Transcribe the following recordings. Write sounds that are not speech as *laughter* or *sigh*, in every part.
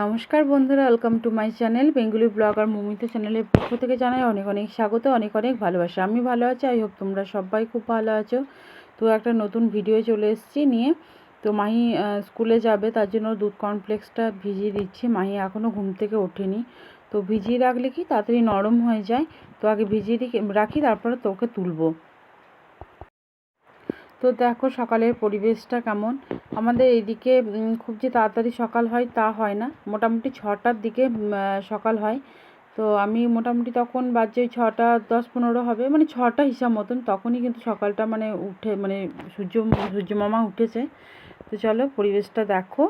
নমস্কার বন্ধুরা welcome to my channel Bengali blogger Mamita চ্যানেলের পক্ষ থেকে জানাই অনেক অনেক স্বাগত, অনেক অনেক ভালোবাসা। আমি ভালো আছি আই হোপ তোমরা সবাই খুব ভালো আছো। তো একটা নতুন ভিডিও চলে এসেছি নিয়ে। তো মাহি স্কুলে যাবে, তার জন্য দুধ কমপ্লেক্সটা ভিজিয়ে দিচ্ছি। মাহি এখনও ঘুম থেকে ওঠেনি। তো ভিজিয়ে রাখলে কি তাড়াতাড়ি নরম হয়ে যায়। তো আগে ভিজিয়ে রাখি, তারপরে তোকে তুলবো। তো দেখো সকালের পরিবেশটা কেমন। আমাদের এইদিকে উম, খুব যে তাড়াতাড়ি সকাল হয় তা হয় না। মোটামুটি ছটার দিকে সকাল হয়। তো আমি মোটামুটি তখন বাজে ছটা দশ পনেরো হবে মানে ছটা হিসাব মতন তখনই কিন্তু সকালটা মানে উঠে মানে সূর্য সূর্য মামা উঠেছে। তো চলো পরিবেশটা দেখো।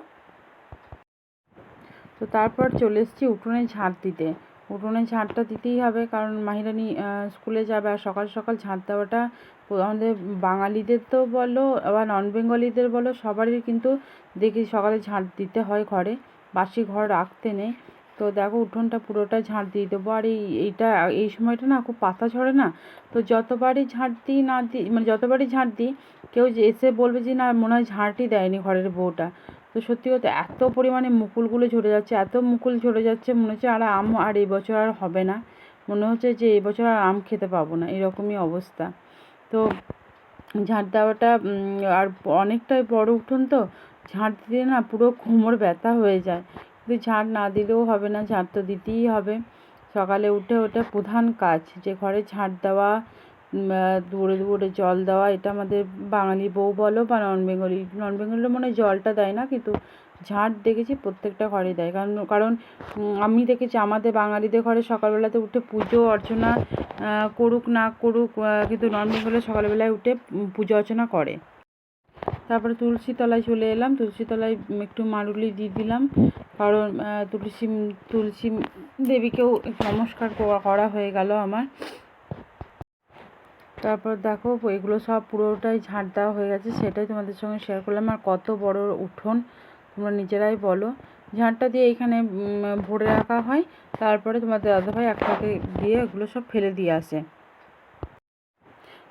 তো তারপর চলে এসেছি উঠোনে ঝাঁট দিতে। উঠোনে ঝাঁটটা দিতেই হবে, কারণ মাহিরানি স্কুলে যাবে আর সকাল সকাল ঝাঁট দেওয়াটা আমাদের বাঙালিদের তো বলো আবার নন বেঙ্গলিদের বলো সবারই কিন্তু দেখি সকালে ঝাঁট দিতে হয় ঘরে, বাসি ঘর রাখতে নেই। তো দেখো উঠোনটা পুরোটা ঝাঁট দিয়ে দেবো, আর এই, এইটা, এই সময়টা না খুব পাতা ঝরে না, তো যতবারই ঝাঁট দিই না দিই মানে যতবারই ঝাঁট দিই, কেউ এসে বলবে যে না মনে হয় ঝাঁটই দেয়নি ঘরের বউটা তো সত্যি কথা, এত পরিমাণে মুকুলগুলো ঝরে যাচ্ছে, এত মুকুল ঝরে যাচ্ছে, মনে হচ্ছে আর আম আর এই বছর আর হবে না। মনে হচ্ছে যে এই বছর আর আম খেতে পাবো না, এরকমই অবস্থা। তো ঝাঁট দেওয়াটা আর অনেকটাই বড় উঠোন তো, ঝাঁট দিলে না পুরো কোমর ব্যথা হয়ে যায়। কিন্তু ঝাঁট না দিলেও হবে না, ঝাঁট তো দিতেই হবে। সকালে উঠে ওটা প্রধান কাজ, যে ঘরে ঝাঁট দেওয়া দুয়ারে দুয়ারে জল দেওয়া, এটা আমাদের বাঙালি বউ বলো বা নন বেঙ্গলি নন বেঙ্গলিরা মনে হয় জলটা দেয় না, কিন্তু ঝাঁট দেখেছি প্রত্যেকটা ঘরে দেয়। কারণ কারণ আমি দেখেছি আমাদের বাঙালিদের ঘরে সকালবেলাতে উঠে পুজো, অর্চনা করুক না করুক কিন্তু নন বেঙ্গলে সকালবেলায় উঠে পুজো অর্চনা করে। তারপরে তুলসী তলায় চলে এলাম তুলসী তলায় একটু মারুলি দিয়ে দিলাম, কারণ তুলসী তুলসী দেবীকেও নমস্কার করা- করা হয়ে গেল আমার। তারপর দেখো, এগুলো সব পুরোটাই ঝাঁট দেওয়া হয়ে গেছে, সেটাই তোমাদের সঙ্গে শেয়ার করলাম। আর কত বড় উঠোন, তোমরা নিজেরাই বলো। ঝাঁটটা দিয়ে এখানে ভরে রাখা হয়। তারপরে তোমাদের দাদাভাই একটাকে দিয়ে এগুলো সব ফেলে দিয়ে আসে।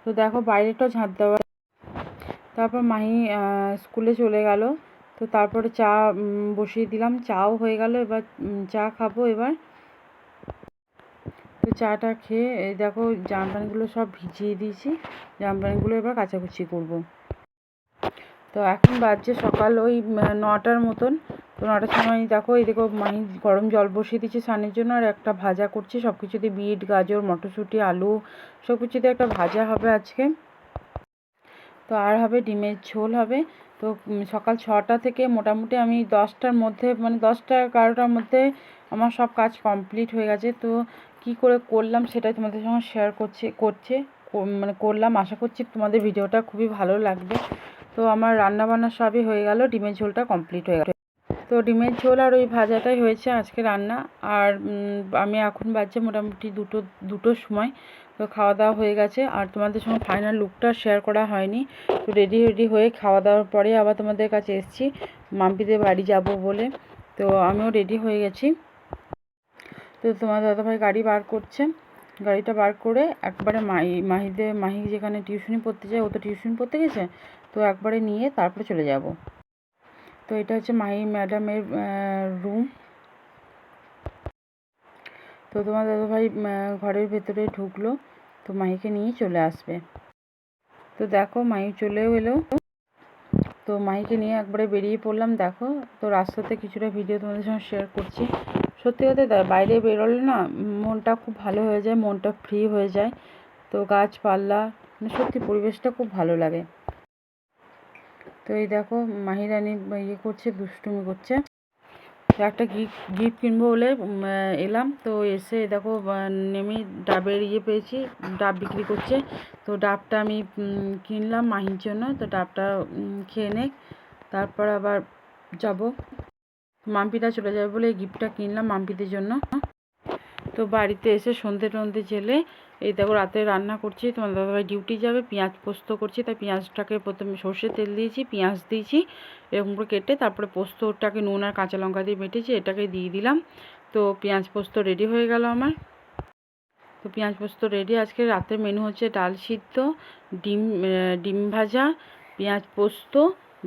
তো দেখো, বাইরেটাও ঝাঁট দেওয়া তারপর মাহি স্কুলে চলে গেল। তো তারপরে চা বসিয়ে দিলাম। চাও হয়ে গেল, এবার চা খাব এবার। চাটা খেয়ে, এই দেখো জামা প্যান্টগুলো সব ভিজিয়ে দিয়েছি। জামা প্যান্টগুলো এবার কাচাকুচি করব। তো এখন বাজছে সকাল ওই নটার মতন। তো নটার সময় দেখো, এই দেখো মাহি গরম জল বসিয়ে দিয়েছি স্নানের জন্য, আর একটা ভাজা করছি। সব কিছুতে বিট, গাজর, মটরশুঁটি, আলু সব কিছুতে একটা ভাজা হবে আজকে। তো আর হবে ডিমের ঝোল হবে। তো সকাল ছটা থেকে মোটামুটি আমি দশটার মধ্যে মানে দশটা এগারোটার মধ্যে আমার সব কাজ কমপ্লিট হয়ে গেছে। তো কি করে করলাম সেটাই তোমাদের সঙ্গে শেয়ার করছে করছে মানে করলাম। আশা করছি তোমাদের ভিডিওটা খুবই ভালো লাগবে। তো আমার রান্না বান্না সবই হয়ে গেল, ডিমের ঝোলটা কমপ্লিট হয়ে গেল। তো ডিমের ঝোল আর ওই ভাজাটাই হয়েছে আজকে রান্না। আর আমি এখন বাজছে মোটামুটি দুটো, দুটোর সময়। তো খাওয়া দাওয়া হয়ে গেছে। আর তোমাদের সঙ্গে ফাইনাল লুকটা শেয়ার করা হয়নি। তো রেডি রেডি হয়ে খাওয়া দাওয়ার পরে আবার তোমাদের কাছে এসেছি। মাম্পিদের বাড়ি যাব বলে। তো আমিও রেডি হয়ে গেছি। তো তোমার দাদাভাই গাড়ি বার করছে। গাড়িটা বার করে একবারে মাহি মাহিদের মাহি যেখানে টিউশনি পড়তে যায়, ও তো টিউশন পড়তে গেছে, তো একবারে নিয়ে তারপরে চলে যাব। তো এটা হচ্ছে মাহি ম্যাডামের রুম। তো তোমার দাদাভাই ঘরের ভেতরে ঢুকলো, তো মাহিকে নিয়ে চলে আসবে। তো দেখো মাহি চলেও এলো। তো মাহিকে নিয়ে একবারে বেরিয়ে পড়লাম, দেখো। তো রাস্তাতে কিছুটা ভিডিও তোমাদের সঙ্গে শেয়ার করছি। সত্যি কথা বাইরে বেরোলে না মনটা খুব ভালো হয়ে যায়, মনটা ফ্রি হয়ে যায়। তো গাছপালা মানে সত্যি পরিবেশটা খুব ভালো লাগে। তো এই দেখো, মাহিরানি ইয়ে করছে, দুষ্টুমি করছে। একটা গিফট গিফট কিনবো বলে এলাম। তো এসে দেখো নেমে ডাবের ইয়ে পেয়েছি, ডাব বিক্রি করছে। তো ডাবটা আমি কিনলাম মাহির জন্য। তো ডাবটা খেয়ে নে তারপর আবার যাব। মাম্পিটা চলে যাবে বলে গিফটটা কিনলাম মাম্পিদের জন্য। তো বাড়িতে এসে সন্ধে টন্ধে জেলে এই দেখো রাতে রান্না করছি, তোমার দাদাভাই ডিউটি যাবে, পেঁয়াজ পোস্ত করছি, তাই পেঁয়াজটাকে প্রথমে সর্ষে তেল দিয়েছি, পেঁয়াজ দিয়েছি, এরকম করে কেটে তারপরে পোস্তটাকে নুন আর কাঁচা লঙ্কা দিয়ে বেটেছি, এটাকে দিয়ে দিলাম। তো পেঁয়াজ পোস্ত রেডি হয়ে গেল আমার। তো পেঁয়াজ পোস্ত রেডি আজকে রাতের মেনু হচ্ছে ডাল সিদ্ধ, ডিম ডিম ভাজা, পেঁয়াজ পোস্ত,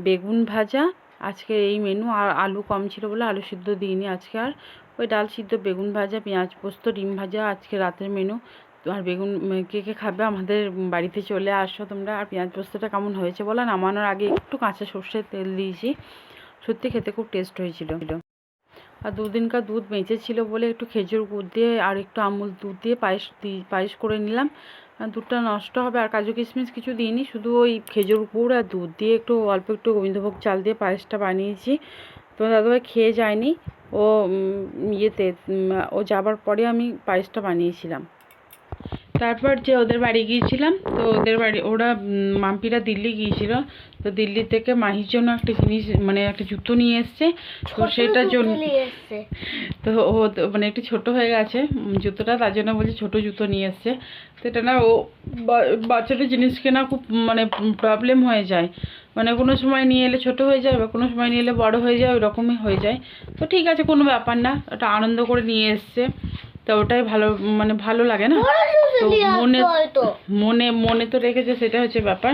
বেগুন ভাজা। আজকে এই মেনু আর আলু কম ছিল বলে আলু সিদ্ধ দিইনি আজকে আর। ওই ডাল সিদ্ধ, বেগুন ভাজা, পেঁয়াজ পোস্ত, ডিম ভাজা আজকে রাতের মেনু তো আর বেগুন কে কে খাবে আমাদের বাড়িতে চলে আসো তোমরা। আর পেঁয়াজ পোস্তটা কেমন হয়েছে বলো? নামানোর আগে একটু কাঁচা সর্ষের তেল দিয়েছি। সত্যি খেতে খুব টেস্ট হয়েছিল। আর দুদিনকার দুধ বেঁচে ছিল বলে একটু খেজুর গুড় দিয়ে আর একটু আমুল দুধ দিয়ে পায়েস দি- পায়েস করে নিলাম। দুধটা নষ্ট হবে। আর কাজু কিশমিশ কিছু দিইনি, শুধু ওই খেজুর গুড় আর দুধ দিয়ে একটু, অল্প একটু গোবিন্দভোগ চাল দিয়ে পায়েসটা বানিয়েছি। তো দাদাভাই খেয়ে যায়নি। ও ইয়েতে ও যাবার পরে আমি পায়েসটা বানিয়েছিলাম। তারপর যে ওদের বাড়ি গিয়েছিলাম তো ওদের বাড়ি ওরা মাম্পিরা দিল্লি গিয়েছিল। তো দিল্লি থেকে মাহির জন্য একটা জিনিস মানে একটা জুতো নিয়ে এসছে। তো সেটার জন্য তো ও মানে একটু ছোট হয়ে গেছে জুতোটা তার জন্য বলছে ছোট জুতো নিয়ে এসছে। তো এটা না ও বা- বাচ্চাদের জিনিস কেনা খুব মানে প্রবলেম হয়ে যায়। মানে কোনো সময় নিয়ে এলে ছোট হয়ে যায় বা কোনো সময় নিয়ে এলে বড় হয়ে যায় ওরকমই হয়ে যায়। তো ঠিক আছে কোনো ব্যাপার না। ওটা আনন্দ করে নিয়ে এসছে। তো ওটাই ভালো মানে ভালো লাগে না? তো মনে মনে মনে তো রেখেছে সেটা হচ্ছে ব্যাপার।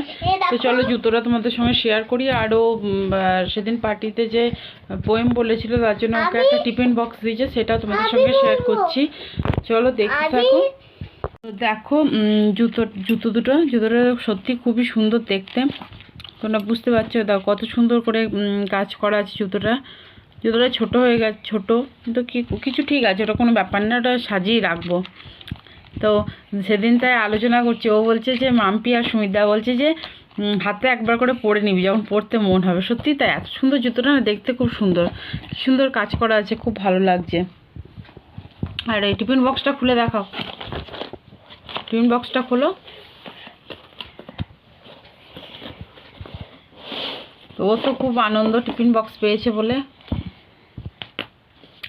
তো চলো জুতোটা তোমাদের সঙ্গে শেয়ার করি আরও সেদিন পার্টিতে যে পোয়েম বলেছিল তার জন্য ওকে একটা টিফিন বক্স দিয়েছে সেটা তোমাদের সঙ্গে শেয়ার করছি। চলো দেখতে থাকো। তো দেখো জুতো জুতো দুটো জুতোটা সত্যি খুবই সুন্দর দেখতে। তোমরা বুঝতে পারছ দাও কত সুন্দর করে কাজ করা আছে জুতোটা। জুতোটা ছোট হয়ে গেছে, ছোটো, কিন্তু কিছু ঠিক আছে, ওটা কোনো ব্যাপার না, ওটা সাজিয়ে রাখব। তো সেদিন তাই আলোচনা করছি, ও বলছে যে, মাম্পি আর সুমিতা বলছে যে হাতে একবার করে পরে নিবি যখন পরতে মন হবে। সত্যি তাই, এত সুন্দর জুতোটা না, দেখতে খুব সুন্দর। সুন্দর কাজ করা আছে, খুব ভালো লাগছে। আর এই টিফিন বক্সটা খুলে দেখাও। টিফিন বক্সটা খোলো। তো ও তো খুব আনন্দ টিফিন বক্স পেয়েছে বলে।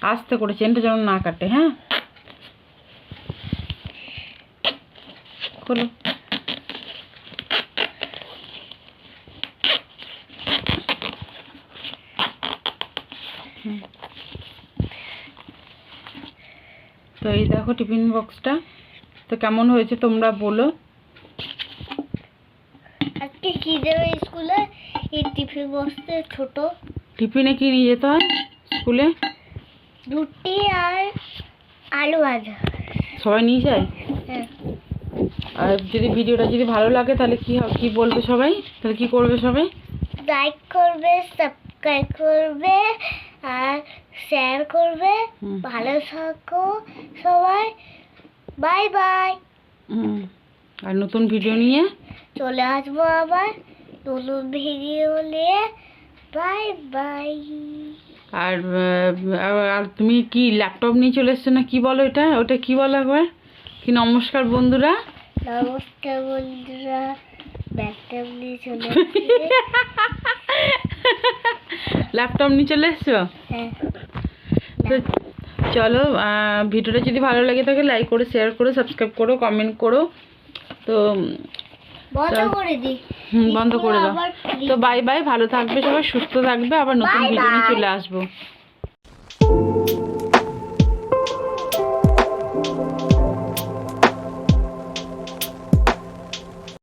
আস্তে করে চেনটা যেন না কাটে হ্যাঁ? খোলো। তো এই দেখো টিফিন বক্সটা। তো কেমন হয়েছে তোমরা বলো। আজকে কি দেবে স্কুলে? এই টিফিন বক্সে ছোট। টিফিনে কি নিয়ে যেতে হয় স্কুলে? রুটি আর আলু ভাজা। সবাই নিয়ে যায়? হ্যাঁ। আর যদি ভিডিওটা যদি ভালো লাগে তাহলে কি কি বলবে সবাই? তাহলে কি করবে সবাই? লাইক করবে সাবস্ক্রাইব করবে আর শেয়ার করবে। ভালো থাকো সবাই। বাই বাই হুম। আর নতুন ভিডিও নিয়ে? চলে আসব আবার নতুন ভিডিও নিয়ে। বাই বাই আর আর- তুমি কি ল্যাপটপ নিয়ে চলে এসছো না কি বলো এটা? ওটা কি বলো একবার? কি নমস্কার বন্ধুরা? নমস্কার বন্ধুরা ব্যাগটা নিয়ে চলে *laughs* ল্যাপটপ নিয়ে চলে এসছো? হ্যাঁ। তো চলো ভিডিওটা যদি ভালো লাগে থাকে লাইক করো শেয়ার করো সাবস্ক্রাইব করো কমেন্ট করো। তো বন্ধ করে দিই। বন্ধ করে দাও। তো বাই বাই ভালো থাকবে সবাই সুস্থ থাকবে আবার নতুন ভিডিও নিয়ে চলে আসব।